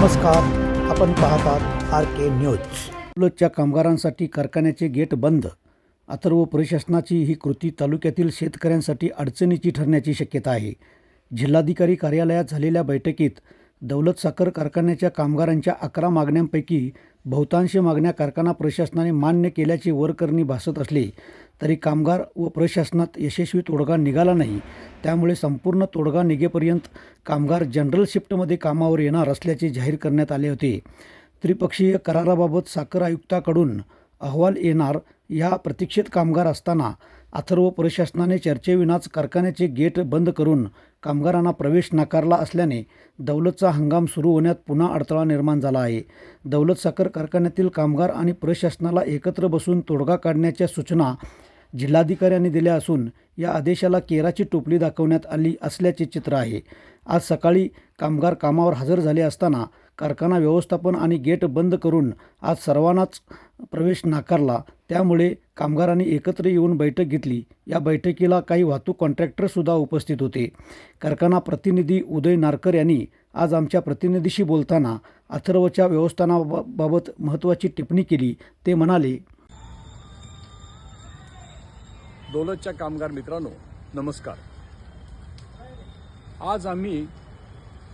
नमस्कार आपण पाहतात आर के न्यूज. लोजच्या कामगारांसाठी कारखान्याचे गेट बंद. अथर्व प्रशासनाची ही कृती तालुक्यातील शेतकऱ्यांसाठी अडचणीची ठरण्याची शक्यता आहे. जिल्हाधिकारी कार्यालयात झालेल्या बैठकीत दौलत साखर कारखान्याच्या कामगारांच्या अकरा मागण्यांपैकी बहुतांश मागण्या कारखाना प्रशासनाने मान्य केल्याचे वरकरणी भासत असले. तरी कामगार व प्रशासनात यशस्वी तोडगा निघाला नाही. त्यामुळे संपूर्ण तोडगा निघेपर्यंत कामगार जनरल शिफ्टमध्ये कामावर येणार असल्याचे जाहीर करण्यात आले होते. त्रिपक्षीय कराराबाबत साखर आयुक्ताकडून अहवाल येणार या प्रतीक्षित कामगार असताना अथर्व प्रशासनाने चर्चेविनाच कारखान्याचे गेट बंद करून कामगारांना प्रवेश नाकारला असल्याने दौलतचा हंगाम सुरू होण्यात पुन्हा अडथळा निर्माण झाला आहे. दौलत साखर कारखान्यातील कामगार आणि प्रशासनाला एकत्र बसून तोडगा काढण्याच्या सूचना जिल्हाधिकाऱ्यांनी दिल्या असून या आदेशाला केराची टोपली दाखवण्यात आली असल्याचे चित्र आहे. आज सकाळी कामगार कामावर हजर झाले असताना कारखाना व्यवस्थापन आणि गेट बंद करून आज सर्वांनाच प्रवेश नाकारला. त्यामुळे कामगारांनी एकत्र येऊन बैठक घेतली. या बैठकीला काही वाहतूक कॉन्ट्रॅक्टरसुद्धा उपस्थित होते. कारखाना प्रतिनिधी उदय नारकर यांनी आज आमच्या प्रतिनिधीशी बोलताना अथर्वच्या व्यवस्थानाबाबत महत्त्वाची टिप्पणी केली. ते म्हणाले दौलतच्या कामगार मित्रांनो नमस्कार. आज आम्ही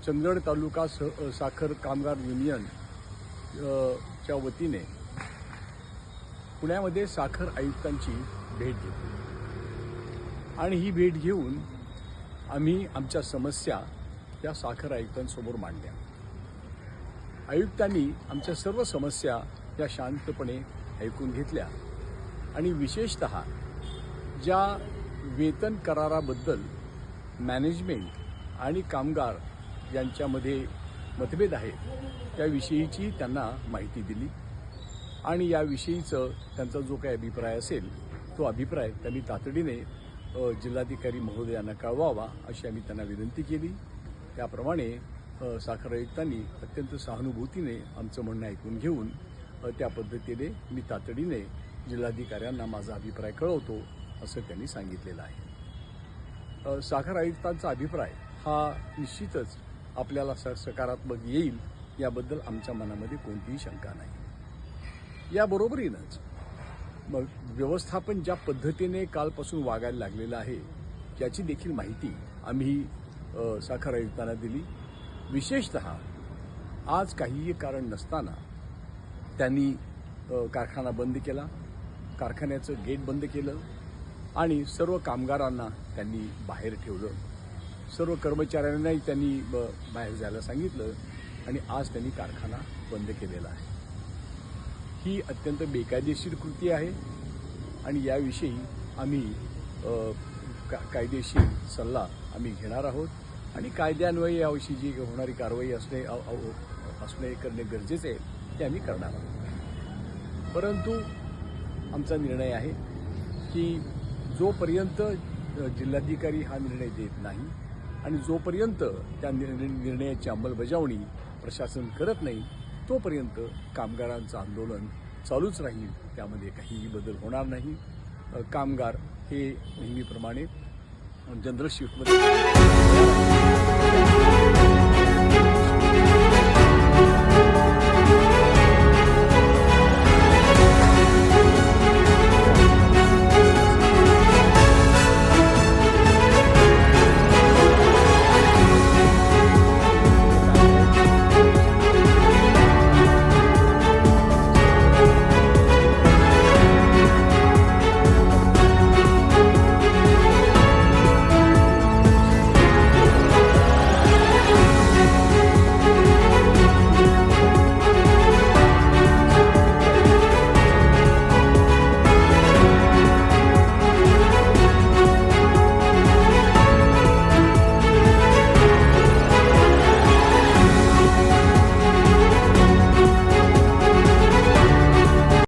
चंदगड तालुका स साखर कामगार युनियन च्या वतीने पुण्यामध्ये साखर आयुक्तांची भेट घेतली. आणि ही भेट घेऊन आम्ही आमच्या समस्या त्या साखर आयुक्तांसमोर मांडल्या. आयुक्तांनी आमच्या सर्व समस्या या शांतपणे ऐकून घेतल्या आणि विशेषतः ज्या वेतन कराराबद्दल मॅनेजमेंट आणि कामगार यांच्यामध्ये मतभेद आहेत त्याविषयीची त्यांना माहिती दिली. आणि याविषयीचं त्यांचा जो काही अभिप्राय असेल तो अभिप्राय त्यांनी तातडीने जिल्हाधिकारी महोदयांना कळवावा अशी आम्ही त्यांना विनंती केली. त्याप्रमाणे साखर आयुक्तांनी अत्यंत सहानुभूतीने आमचं म्हणणं ऐकून घेऊन त्या पद्धतीने मी तातडीने जिल्हाधिकाऱ्यांना माझा अभिप्राय कळवतो. असं त्यांनी सांगितलेलं आहे. साखर आयुक्तांचा अभिप्राय हा निश्चितच आपल्याला स सकारात्मक येईल याबद्दल आमच्या मनामध्ये कोणतीही शंका नाही. याबरोबरीनंच मग व्यवस्थापन ज्या पद्धतीने कालपासून वागायला लागलेलं आहे याची देखील माहिती आम्ही साखर आयुक्तांना दिली. विशेषत आज काहीही कारण नसताना त्यांनी कारखाना बंद केला. कारखान्याचं गेट बंद केलं. आणि सर्व कामगारांना त्यांनी बाहेर ठेवलं. सर्व कर्मचाऱ्यांनाही त्यांनी ब- बाहेर जायला सांगितलं आणि आज त्यांनी कारखाना बंद केलेला आहे. ही अत्यंत बेकायदेशीर कृती आहे आणि याविषयी आम्ही का कायदेशीर सल्ला आम्ही घेणार आहोत आणि कायद्यान्वये याविषयी जी होणारी कारवाई असणे असणे करणे गरजेचे आहे ते आम्ही करणार आहोत. परंतु आमचा निर्णय आहे की जोपर्यंत जिल्हाधिकारी हा निर्णय देत नाही आणि जोपर्यंत त्या निर्णयाची अंमलबजावणी प्रशासन करत नाही तोपर्यंत कामगारांचं आंदोलन चालूच राहील. त्यामध्ये काहीही बदल होणार नाही. कामगार हे नेहमीप्रमाणे जनरल शिफ्टमध्ये